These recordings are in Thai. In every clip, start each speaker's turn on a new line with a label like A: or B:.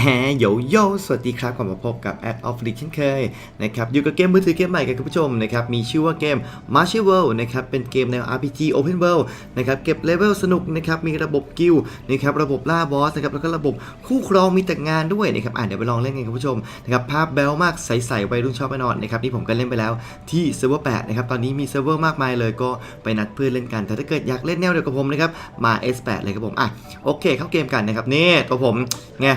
A: แฮโยโย่สวัสดีครับกลับมาพบกับ Ad of l e เช่นเคยนะครับอยู่กับเกมมือถือเกมใหม่กับคุณผู้ชมนะครับมีชื่อว่าเกม Martial World นะครับเป็นเกมแนว RPG Open World นะครับเก็บเลเวลสนุกนะครับมีระบบกิลนะครับระบบล่าบอสนะครับแล้วก็ระบบคู่ครองมีแต่งานด้วยนะครับอะเดี๋ยวไปลองเล่นกันคุณผู้ชมนะครับภาพแบลมากใสๆวัยรุ่นชอบแน่นอนนะครับนี่ผมก็เล่นไปแล้วที่เซิร์ฟเวอร์8นะครับตอนนี้มีเซิร์ฟเวอร์มากมายเลยก็ไปนัดเพื่อนเล่นกัน แต่ถ้าเกิดอยากเล่นแนวเดียวกับผมนะครับมา S8 เลยครับผมอะโอเคเข้าเกมกันนะครับนี่ตัวผมไง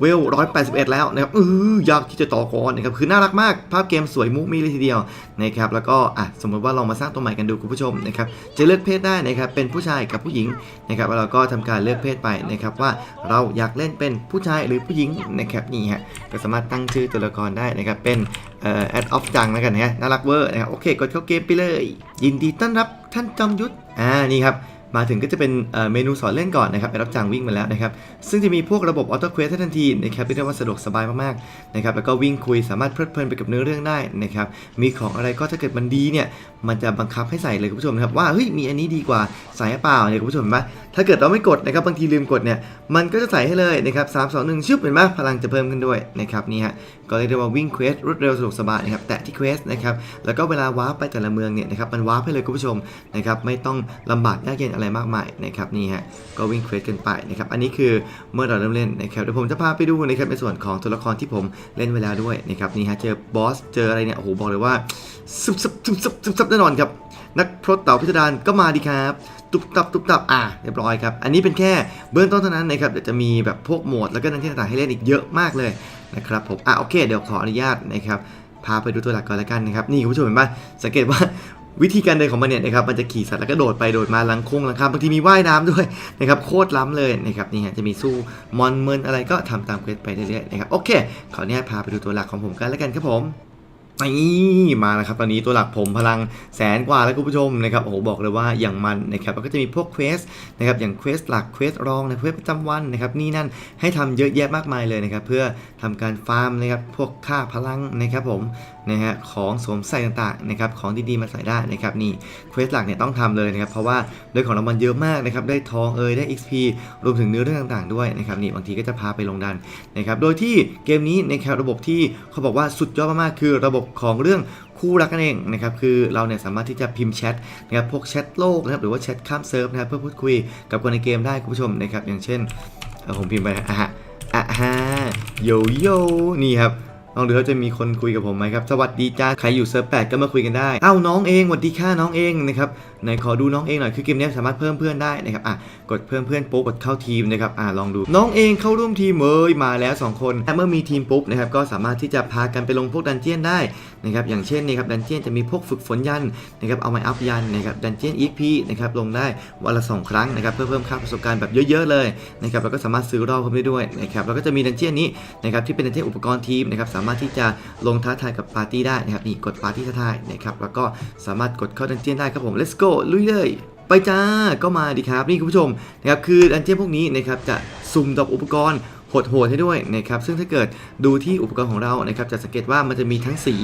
A: เวล181แล้วนะครับเออยากที่จะต่อกรนะครับคือน่ารักมาก ภาพเกมสวยมุกมีเลยทีเดียวนะครับแล้วก็อะสมมติว่าลองมาสร้างตัวใหม่กันดูคุณผู้ชมนะครับจะเลือกเพศได้นะครับเป็นผู้ชายกับผู้หญิงนะครับแล้วเราก็ทำการเลือกเพศไปนะครับว่าเราอยากเล่นเป็นผู้ชายหรือผู้หญิงนะครับนี่ฮะก็สามารถตั้งชื่อตัวละครได้นะครับเป็นเอ่อ add of จังแล้วกันนะน่ารักเวอร์นะครับโอเคกดเข้าเกมไปเลย ยินดีต้อนรับท่านจอมยุทธอ่านี่ครับ มาถึงก็จะเป็นเมนูสอนเล่นก่อนนะครับไปรับจ้างวิ่งมาแล้วนะครับ ซึ่งจะมีพวกระบบออโต้เควสทันทีนะครับเรียกได้ว่าสะดวกสบายมากๆนะครับแล้วก็วิ่งคุยสามารถเพลิดเพลินไปกับเนื้อเรื่องได้นะครับมีของอะไรก็ถ้าเกิดมันดีเนี่ยมันจะบังคับให้ใส่เลยคุณผู้ชมครับว่าเฮ้ยมีอันนี้ดีกว่าใส่เปล่าเนี่ยคุณผู้ชมเห็นไหม ถ้าเกิดเราไม่กดนะครับบางทีลืมกดเนี่ยมันก็จะใส่ให้เลยนะครับสามสองหนึ่งชึบเห็นไหมพลังจะเพิ่มขึ้นด้วยนะครับนี่ฮะก็เรียกได้ว่าวิ่งเควสรวดเร็วสะดวกสบายนะครับแตะที่เควสนะครับแล้วก็เวลาวาร์ปไปแต่ละเมืองเนี่ยนะครับมันวาร์ปให้เลยคุณผู้ชมนะครับไม่ต้องลำบากยากเย็นอะไรมากมายนะครับนี่ฮะก็วิ่งเควสกันไปนะครับอันนี้คือเมื่อเราเริ่มเล่นนะครับเดี๋ยวผมจะพาไปดูนะครับในส่วนของตัวละครที่ผมเล่นเวแลาด้วยนะครับนี่ฮะเจอบอสเจออะไรเนี่ยโอ้โหบอกเลยว่าซุบซับซุบซับซุบซับแน่นอนครับนักพรตเต่าพิสดารก็มาดีครับ ตุบตับตุบตับอะเรียบร้อยครับ อันนี้เป็นแค่เบื้องต้นเท่านั้นนะครับเดี๋ยวจะมีแบบพวกโหมดแล้วก็นันที่ต่างๆให้เล่นอีกเยอะมากเลยนะครับผมอะโอเค เดี๋ยวขออนุญาตนะครับพาไปดูตัวหลักก่อนแล้วกันนะครับนี่คุณผู้ชมเห็นปะสังเกตว่าวิธีการเดินของมันเนี่ยนะครับมันจะขี่สัตว์แล้วก็โดดไปโดดมาลังคงลังคาบางทีมีว่ายน้ำด้วยนะครับโคตรล้ำเลยนะครับนี่ฮะจะมีสู้มอนเมินอะไรก็ทำตามเควสไปเรื่อยๆนะครับโอเคขออนุญาตพาไปดูตัวหลักของผมกันแล้วกันครับผม นี่มาแล้วครับตอนนี้ตัวหลักผมพลังแสนกว่าแล้วคุณผู้ชมนะครับโอ้โหบอกเลยว่าอย่างมันนะครับแล้วก็จะมีพวกเควสนะครับอย่างเควสหลักเควสรองนะเควสประจำวันนะครับนี่นั่นให้ทำเยอะแยะมากมายเลยนะครับเพื่อทำการฟาร์มนะครับพวกค่าพลังนะครับผม นะฮะของสวมใส่ต่างๆนะครับของดีๆมาใส่ได้นะครับนี่เควสหลักเนี่ยต้องทำเลยนะครับเพราะว่าได้ของรางวัลเยอะมากนะครับได้ทองเอยได้ XP รวมถึงเนื้อเรื่องต่างๆด้วยนะครับนี่บางทีก็จะพาไปลงดันนะครับโดยที่เกมนี้นะครับระบบที่เขาบอกว่าสุดยอดมากๆคือระบบของเรื่องคู่รักกันเองนะครับคือเราเนี่ยสามารถที่จะพิมพ์แชทนะครับพวกแชทโลกนะครับหรือว่าแชทข้ามเซิร์ฟนะครับเพื่อพูดคุยกับคนในเกมได้คุณผู้ชมนะครับอย่างเช่นผมพิมพ์ไปอะฮะอะฮะโยโย่นี่ครับ ลองดูเขาจะมีคนคุยกับผมไหมครับสวัสดีจ้าใครอยู่เซิร์ฟแปดก็มาคุยกันได้เอ้าน้องเองสวัสดีค่ะน้องเองนะครับไหนขอดูน้องเองหน่อยคือเกมนี้สามารถเพิ่มเพื่อนได้นะครับอะกดเพิ่มเพื่อนปุ๊บกดเข้าทีมนะครับอะลองดูน้องเองเข้าร่วมทีมเอ้ยมาแล้ว 2 คนแต่เมื่อมีทีมปุ๊บนะครับก็สามารถที่จะพากันไปลงพวกดันเจียนได้นะครับอย่างเช่นนี่ครับดันเจียนจะมีพวกฝึกฝนยันนะครับเอาไม้อัพยันนะครับดันเจียนอีพีนะครับลงได้วันละ 2 ครั้งนะครับเพื่อเพิ่มค่าประสบการณ์แบบเยอะ ๆ เลยนะครับแล้วก็สามารถซื้อรอบเพิ่มได้ด้วยนะครับแล้วก็จะมีดันเจียนนี้นะครับที่เป็นดันเจียนอุปกรณ์ทีมนะครับสาามารถที่จะลงท้าทายกับปาร์ตี้ได้นะครับนี่กดปาร์ตี้ท้าทายนะครับแล้วก็สามารถกดเข้าดันเจียนได้ครับผม let's go ลุยเลยไปจ้า ก็มาดีครับ นี่คุณผู้ชมนะครับคือดันเจี้ยนพวกนี้นะครับจะสุ่มดอกอุปกรณ์ โหดๆให้ด้วยนะครับซึ่งถ้าเกิดดูที่อุปกรณ์ของเรานะครับจะสังเกตว่ามันจะมีทั้งสี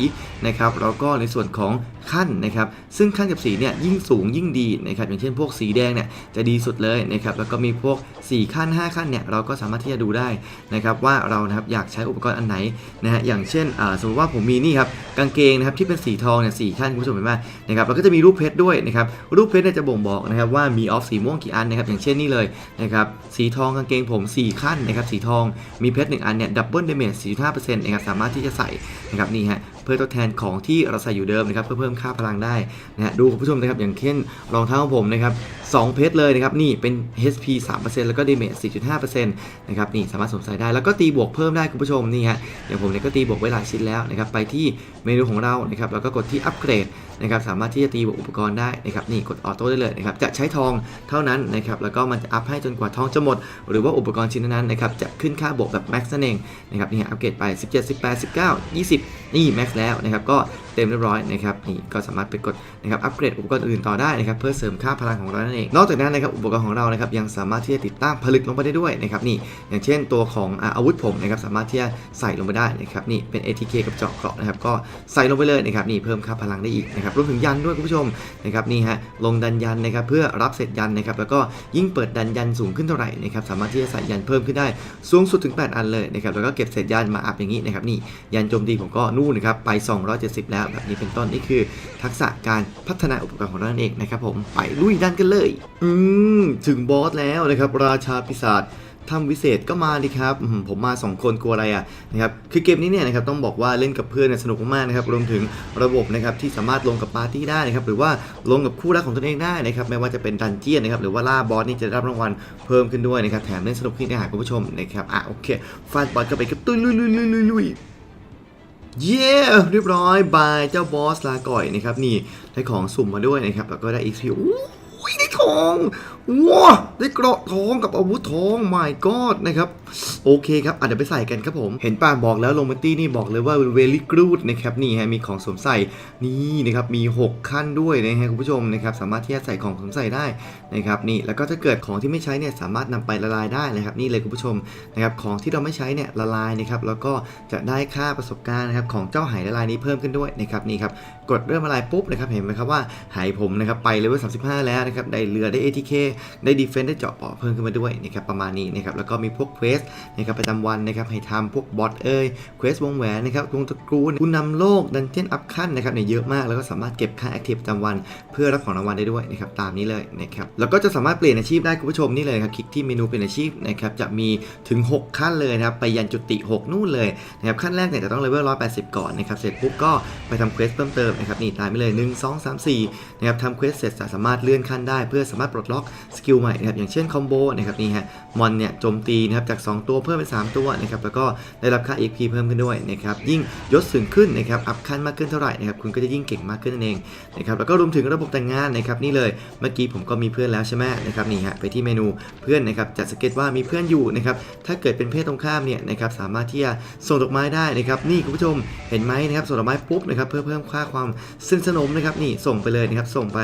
A: นะครับแล้วก็ในส่วนของขั้นนะครับซึ่งขั้นกับสีเนี่ยยิ่งสูงยิ่งดีนะครับอย่างเช่นพวกสีแดงเนี่ยจะดีสุดเลยนะครับแล้วก็มีพวก 4 ขั้น 5 ขั้นเนี่ยเราก็สามารถที่จะดูได้นะครับว่าเรานะครับอยากใช้อุปกรณ์อันไหนนะฮะอย่างเช่นอ่าสมมติว่าผมมีนี่ครับกางเกงนะครับที่เป็นสีทองเนี่ยสขั้นคุณผู้ชมเห็นไหมนะครับแล้วก็จะมีรูปเพชรด้วยนะครับรูปเพชรเนี่ยจะบ่งบอกนะครับว่ามีออฟสีม่วงกี่อันนะครับอย่างเช่นนี่เลยนะครับสีทองกางเกงผม 4 ขั้นนะครับสีทองมีเพชร1อันเนี่ยดับเบิลเดเมจ4.5%นะครับสามารถที่จะใส่นะครับนี่ฮะ เพื่อทดแทนของที่เราใส่อยู่เดิมนะครับเพื่อเพิ่มค่าพลังได้นะฮะดูคุณผู้ชมนะครับอย่างเช่นรองเท้าของผมนะครับ2เพชรเลยนะครับนี่เป็น HP 3%แล้วก็ Damage 4.5%นะครับนี่สามารถสวมใส่ได้แล้วก็ตีบวกเพิ่มได้คุณผู้ชมนี่ฮะอย่างผมเนี่ยก็ตีบวกไว้หลายชิ้นแล้วนะครับไปที่เมนูของเรานะครับแล้วก็กดที่อัปเกรดนะครับสามารถที่จะตีบวกอุปกรณ์ได้นะครับนี่กดออโต้ได้เลยนะครับจะใช้ทองเท่านั้นนะครับแล้วก็มันจะอัพให้จนกว่าทองจะหมด หรือว่าอุปกรณ์ชิ้นนั้นนะครับจะขึ้นค่าบวกแบบแม็กซ์นั่นเองนะครับนี่ฮะอัปเกรดไป 17 18 19 20 นี่แม็กแล้วนะครับ ก็ ต็มเรียบร้อยนะครับนี่ก็สามารถไปกดนะครับอัปเกรดอุปกรณ์อื่นต่อได้นะครับเพื่อเสริมค่าพลังของเรานั่นเองนอกจากนั้นนะครับอุปกรณ์ของเรานะครับยังสามารถที่จะติดตั้งผลึกลงไปได้ด้วยนะครับนี่อย่างเช่นตัวของอาอาวุธผมนะครับสามารถที่จะใส่ลงไปได้นะครับนี่เป็น ATK กับเจาะเกราะนะครับก็ใส่ลงไปเลยนะครับนี่เพิ่มค่าพลังได้อีกนะครับรวมถึงยันด้วยคุณผู้ชมนะครับนี่ฮะลงดันยันนะครับเพื่อรับเศษยันนะครับแล้วก็ยิ่งเปิดดันยันสูงขึ้นเท่าไหร่นะครับสามารถที่จะใส่ยันเพิ่มขึ้นได้สูงสุดถึง 8 อันเลยนะครับแล้วก็เก็บเศษยันมาอัพอย่างนี้นะครับนี่ยันโจมตีผมก็นู่นนะครับไป 270 แล้วแบบนี้เป็นต้นนี่คือ ทักษะการพัฒนาอุปกรณ์ของเราเองนะครับผมไปลุยดันกันเลย อืมถึงบอสแล้วนะครับราชาปีศาจทำวิเศษก็มาดิครับผมมา 2 คนกลัวอะไรอะนะครับคือเกมนี้เนี่ยนะครับต้องบอกว่าเล่นกับเพื่อนสนุกมากนะครับรวมถึงระบบนะครับที่สามารถลงกับปาร์ตี้ได้นะครับหรือว่าลงกับคู่รักของตนเองได้นะครับไม่ว่าจะเป็นดันเจียนนะครับหรือว่าล่าบอสนี่จะได้รับรางวัลเพิ่มขึ้นด้วยนะครับแถมเล่นสนุกที่ได้หาคุณผู้ชมนะครับอะโอเคฟาดบอสก็ไปกับตุ้ยลุยลุยลุยลุย เย้เรียบร้อยบายเจ้าบอสลาก่อยนะครับนี่ได้ของสุ่มมาด้วยนะครับแล้วก็ได้ XP อุ้ยได้ทอง ว้าได้เกราะทองกับอาวุธทอง my god นะครับ โอเคครับอะเดี๋ยวไปใส่กันครับผม เห็นป่าบอกแล้วลงมาตี้นี่บอกเลยว่า very good นะครับนี่ฮะมีของสวมใส่นี่นะครับมี 6 ขั้นด้วยนะฮะคุณผู้ชมนะครับสามารถที่จะใส่ของสวมใส่ได้นะครับนี่แล้วก็ถ้าเกิดของที่ไม่ใช้เนี่ยสามารถนำไปละลายได้นะครับ นี่เลยคุณผู้ชมนะครับของที่เราไม่ใช้เนี่ยละลายนะครับแล้วก็จะได้ค่าประสบการณ์นะครับของเจ้าไหละลายนี้เพิ่มขึ้นด้วยนะครับนี่ครับกดเริ่มละลายปุ๊บนะครับเห็นไหมครับว่าไหผมนะครับไปเลเวล35 แล้วนะครับได้เรือได้ ATK ได้ดีเฟนได้เจาะเปาะเพิ่มขึ้นมาด้วยนะครับประมาณนี้นะครับแล้วก็มีพวกเควสนะครับประจำวันนะครับให้ทำพวกบอทเอ้ยเควสวงแหวนนะครับวงตะกรูคุณนำโลกดันเจี้ยนอัพขั้นนะครับเนี่ยเยอะมาก แล้วก็สามารถเก็บค่าแอคทีฟประจำวัน เพื่อรับของรางวัลได้ด้วยนะครับตามนี้เลยนะครับแล้วก็จะสามารถเปลี่ยนอาชีพได้คุณผู้ชมนี่เลยครับคลิกที่เมนูเปลี่ยนอาชีพนะครับจะมีถึง 6 ขั้นเลยนะครับไปยันจุติ 6 นู่นเลยนะครับขั้นแรกเนี่ยจะต้องเลเวล180 ก่อนนะครับเสร็จปุ๊บก็ไปทำเควสเพิ่มเติมนะครับนี่ตามไปเลย 1 2 3 4นะครับทำเควสเสร็จสามารถเลื่อนขั้นได้ เพื่อสามารถปลดล็อกสกิลใหม่นะครับอย่างเช่นคอมโบนะครับนี่ฮะมอนเนี่ยโจมตีนะครับจาก 2 ตัวเพิ่มเป็น 3 ตัวนะครับแล้วก็ได้รับค่า EP เพิ่มขึ้นด้วยนะครับยิ่งยศสูงขึ้นนะครับอัพขั้นมากขึ้นเท่าไหร่นะครับคุณก็จะยิ่งเก่งมากขึ้นนั่นเองนะครับแล้วก็รวมถึงระบบแต่งงานนะครับนี่เลยเมื่อกี้ผมก็มีเพื่อนแล้วใช่ไหมนะครับนี่ฮะไปที่เมนูเพื่อนนะครับจะสังเกตว่ามีเพื่อนอยู่นะครับถ้าเกิดเป็นเพศตรงข้ามเนี่ยนะครับสามารถที่จะส่งดอกไม้ได้นะครับนี่คุณผู้ชมเห็นไหมนะครับส่งดอกไม้ปุ๊บนะครับเพื่อเพิ่มค่าความสนิทสนมนะครับนี่ส่งไปเลยนะครับส่งไป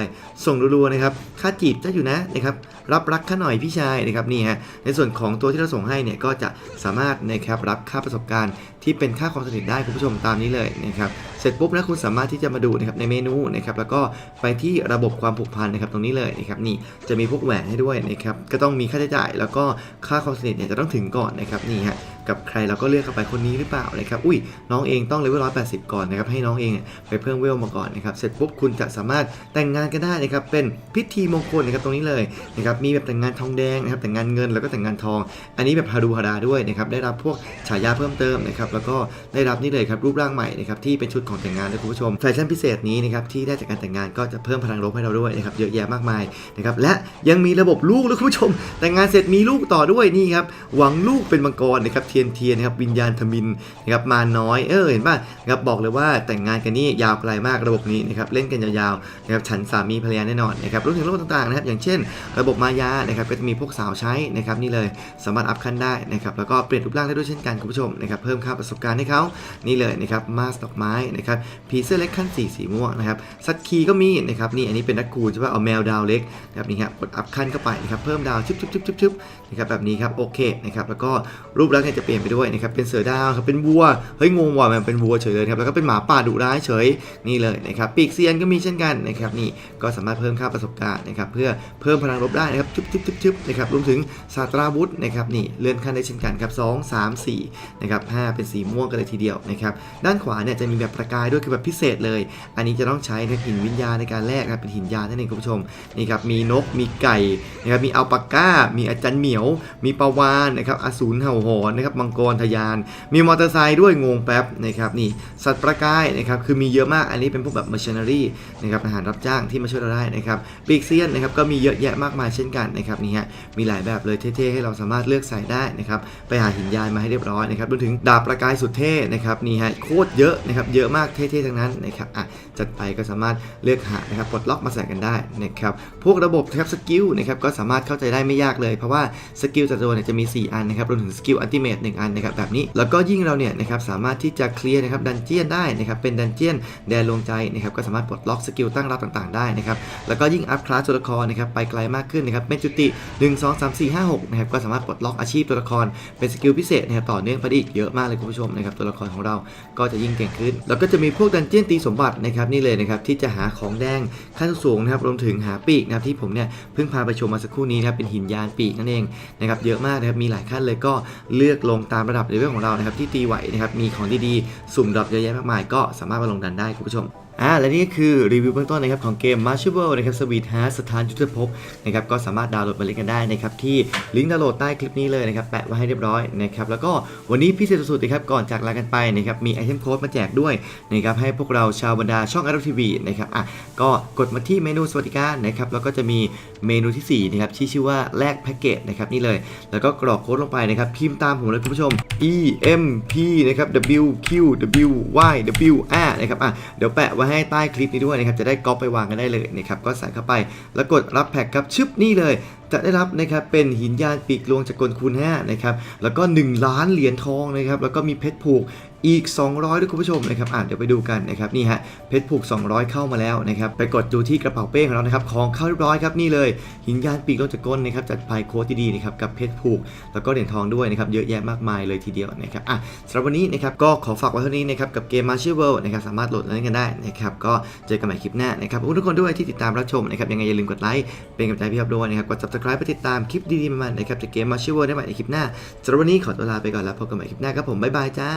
A: ส่งรัวๆนะครับค่าจีบจะอยู่นะนะครับรับรักข้าหน่อยพี่ชายนะครับนี่ฮะในส่วนของตัวที่เราส่งให้เนี่ยก็จะสามารถนะครับรับค่าประสบการณ์ที่เป็นค่าความสนิทได้คุณผู้ชมตามนี้เลยนะครับเสร็จปุ๊บนะคุณสามารถที่จะมาดูนะครับในเมนูนะครับแล้วก็ไปที่ระบบความผูกพันนะครับตรงนี้เลยนะครับนี่จะมีพวกแหวนให้ด้วยนะครับก็ต้องมีค่าใช้จ่าย แล้วก็ค่าความสนิทเนี่ยจะต้องถึงก่อนนะครับนี่ฮะ กับใครเราก็เลือกเข้าไปคนนี้หรือเปล่านะครับอุ้ยน้องเองต้องเลเวล180ก่อนนะครับให้น้องเองไปเพิ่มเวลมาก่อนนะครับเสร็จปุ๊บคุณจะสามารถแต่งงานกันได้นะครับเป็นพิธีมงคลนะครับตรงนี้เลยนะครับมีแบบแต่งงานทองแดงนะครับแต่งงานเงินแล้วก็แต่งงานทอง อันนี้แบบฮาดูฮาดาด้วยนะครับได้รับพวกฉายาเพิ่มเติมนะครับแล้วก็ได้รับนี่เลยครับรูปร่างใหม่นะครับที่เป็นชุดของแต่งงานด้วยคุณผู้ชมแฟชั่นพิเศษนี้นะครับที่ได้จากการแต่งงานก็จะเพิ่มพลังลบให้เราด้วยนะครับเยอะแยะมากมายนะครับและยังมีระบบลูกเลยคุณผู้ชม แต่งงานเสร็จมีลูกต่อด้วยนี่ครับหวังลูกเป็นมังกรนะครับเทียนเทียนนะครับวิญญาณทมินนะครับมาน้อยเออเห็นป่ะนะครับบอกเลยว่าแต่งงานกันนี่ยาวไกลมากระบบนี้นะครับเล่นกันยาวๆนะครับฉันสามีภรรยาแน่นอนนะครับรวมถึงระบบต่างๆนะครับอย่างเช่น ระบบมายานะครับก็จะมีพวกสาวใช้นะครับนี่เลยสามารถอัพขั้นได้นะครับแล้วก็เปลี่ยนรูปร่างได้ด้วยเช่นกันคุณผู้ชมนะครับเพิ่มค่าประสบการณ์ให้เขานี่เลยนะครับมาสดอกไม้นะครับผีเสื้อเล็กขั้น4สีม่วงนะครับสัตว์คีก็มีนะครับนี่อันนี้เป็นนักกูใช่ป่ะเอาแมวดาวเล็กนะครับนี่ครับกดอัพขั้นเข้าไปนะครับเพิ่มดาวชึบชึบชึบชึบชึบนะครับแบบนี้ครับโอเคนะครับแล้วก็รูปลักษณ์เนี่ยจะเปลี่ยนไปด้วยนะครับเป็นเสือดาวครับเป็นวัวเฮ้ยงงว่ะมันเป็นวัวเฉยเลยครับแล้วก็เป็นหมาป่าดุร้ายเฉยนี่เลยนะครับปีกเซียนก็มีเช่นกันนะครับนี่ก็สามารถเพิ่มค่าประสบการณ์นะครับเพื่อเพิ่มพลังลบได้นะครับชึบชึบชึบชึบนะครับรวมถึงศาสตราวุธนะครับนี่เลื่อนขั้นได้เช่นกันครับ2 3 4นะครับ5เป็นสีม่วงกันเลยทีเดียวนะครับด้านขวาเนี่ยจะมีแบบประกายด้วยคือแบบพิเศษเลย อันนี้จะต้องใช้ในหินวิญญาณในการแลกนะเป็นหินยานั่นเองคุณผู้ชมนี่ครับมีนกมีไก่นะครับมีอัลปาก้า มีอาจารย์เหมียว มีปลาวานนะครับอสูรเห่าหอนนะครับมังกรทะยาน มีมอเตอร์ไซค์ด้วยงงแป๊บนะครับนี่สัตว์ประกายนะครับคือมีเยอะมากอันนี้เป็นพวกแบบ mercenary นะครับทหารรับจ้างที่มาช่วยเราได้นะครับปีกเซียนนะครับก็มีเยอะแยะมากมายเช่นกันนะครับนี่ฮะมีหลายแบบเลยเท่ๆให้เราสามารถเลือกใส่ได้นะครับไปหาหินยานมาให้เรียบร้อยนะครับรวมถึงดาบประกายสุดเท่นะครับนี่ฮะโคตรเยอะนะครับเยอะมากเท่ๆทั้งนั้นนะครับอะจัดไปก็สามารถเลือกหานะครับปลดล็อกมาใส่กันได้นะครับพวกระบบนะครับสกิลนะครับก็สามารถเข้าใจได้ไม่ยากเลย เพราะว่าสกิลแต่ละตัวเนี่ยจะมี 4 อันนะครับรวมถึงสกิลอัลติเมทหนึ่งอันนะครับแบบนี้ แล้วก็ยิ่งเราเนี่ยนะครับสามารถที่จะเคลียร์นะครับดันเจียนได้นะครับเป็นดันเจียนแดนลงใจนะครับก็สามารถปลดล็อกสกิลตั้งรับต่างๆได้นะครับแล้วก็ยิ่งอัพคลาสตัวละครนะครับไปไกลมากขึ้นนะครับเป็นจุติ 1 2 3 4 5 6นะครับก็สามารถปลดล็อกอาชีพตัวละครเป็นสกิลพิเศษนะครับต่อเนื่องไปได้อีกเยอะมากเลยคุณผู้ชมนะครับตัวละครของเราก็จะยิ่งเก่งขึ้น แล้วก็จะมีพวกดันเจียนตีสมบัตินะครับนี่เลยนะครับที่จะหาของแดงขั้นสูงนะครับรวมถึงหาปีกนะครับที่ผมเนี่ยเพิ่งพาไปชมมาสักครู่นี้นะครับเป็นหินยานปีกนั่นเองนะครับเยอะมากนะครับมีหลายขั้นเลยก็เลือกลงตามระดับเลเวลของเรานะครับที่ตีไหวนะครับมีของดีๆสุ่มดรอปเยอะแยะมากมายก็สามารถมาลงดันได้คุณผู้ชม อ่าและนี่ก็คือรีวิวเบื้องต้นนะครับของเกม m a r s h a l l นะครับสวีทฮสถานยุทธภพนะครับก็สามารถดาวน์โหลดมาเล่นกันได้นะครับที่ลิงก์ดาวน์โหลดใต้คลิปนี้เลยนะครับแปะไว้ให้เรียบร้อยนะครับแล้วก็วันนี้พิเศษสุดๆนะครับก่อนจากลากันไปนะครับมีไอเทมโค้ดมาแจกด้วยนะครับให้พวกเราชาวบรรดาช่องอาร์ทีวีนะครับอะก็กดมาที่เมนูสวัสดิการนะครับแล้วก็จะมีเมนูที่สี่นะครับที่ชื่อว่าแลกแพ็กเกจนะครับนี่เลย แล้วก็กรอกโค้ดลงไปนะครับพิมพ์ตามผมเลยคุณผู้ชม E M P นะครับ W Q W Y W R นะครับอะเดี๋ยวแปะไว้ให้ใต้คลิปนี้ด้วยนะครับจะได้ก๊อปไปวางกันได้เลยนะครับก็ใส่เข้าไปแล้วกดรับแพ็กครับชึบนี่เลย จะได้รับนะครับเป็นหินยานปีกลวงจากกลคูณ5นะครับแล้วก็ 1 ล้านเหรียญทองนะครับแล้วก็มีเพชรผูก อีก 200ด้วยคุณผู้ชมนะครับอะเดี๋ยวไปดูกันนะครับนี่ฮะเพชรผูก 200 เข้ามาแล้วนะครับไปกดดูที่กระเป๋าเป้ของเรานะครับของเข้าเรียบร้อยครับนี่เลย หินยานปีกลงจากกลนะครับจัดไปโค้ดที่ดีนะครับกับเพชรผูก แล้วก็เหรียญทองด้วยนะครับเยอะแยะมากมายเลยทีเดียวนะครับอะสำหรับวันนี้นะครับก็ขอฝากไว้เท่านี้นะครับกับเกม Martial World นะครับสามารถโหลดเล่นกันได้นะครับก็เจอกันใหม่คลิปหน้านะครับขอบคุณทุกคนด้วยที่ติดตามรับชมนะครับยังไงอย่าลืมกดไลค์เป็นกำลังใจพี่ครับด้วยนะครับกด subscribe ไปติดตามคลิปดีๆมันๆนะครับจากเกม Martial World ได้ใหม่ในคลิปหน้าสำหรับวันนี้ขอตัวลาไปก่อนแล้วพบกันใหม่คลิปหน้าครับผมบ๊ายบายจ้า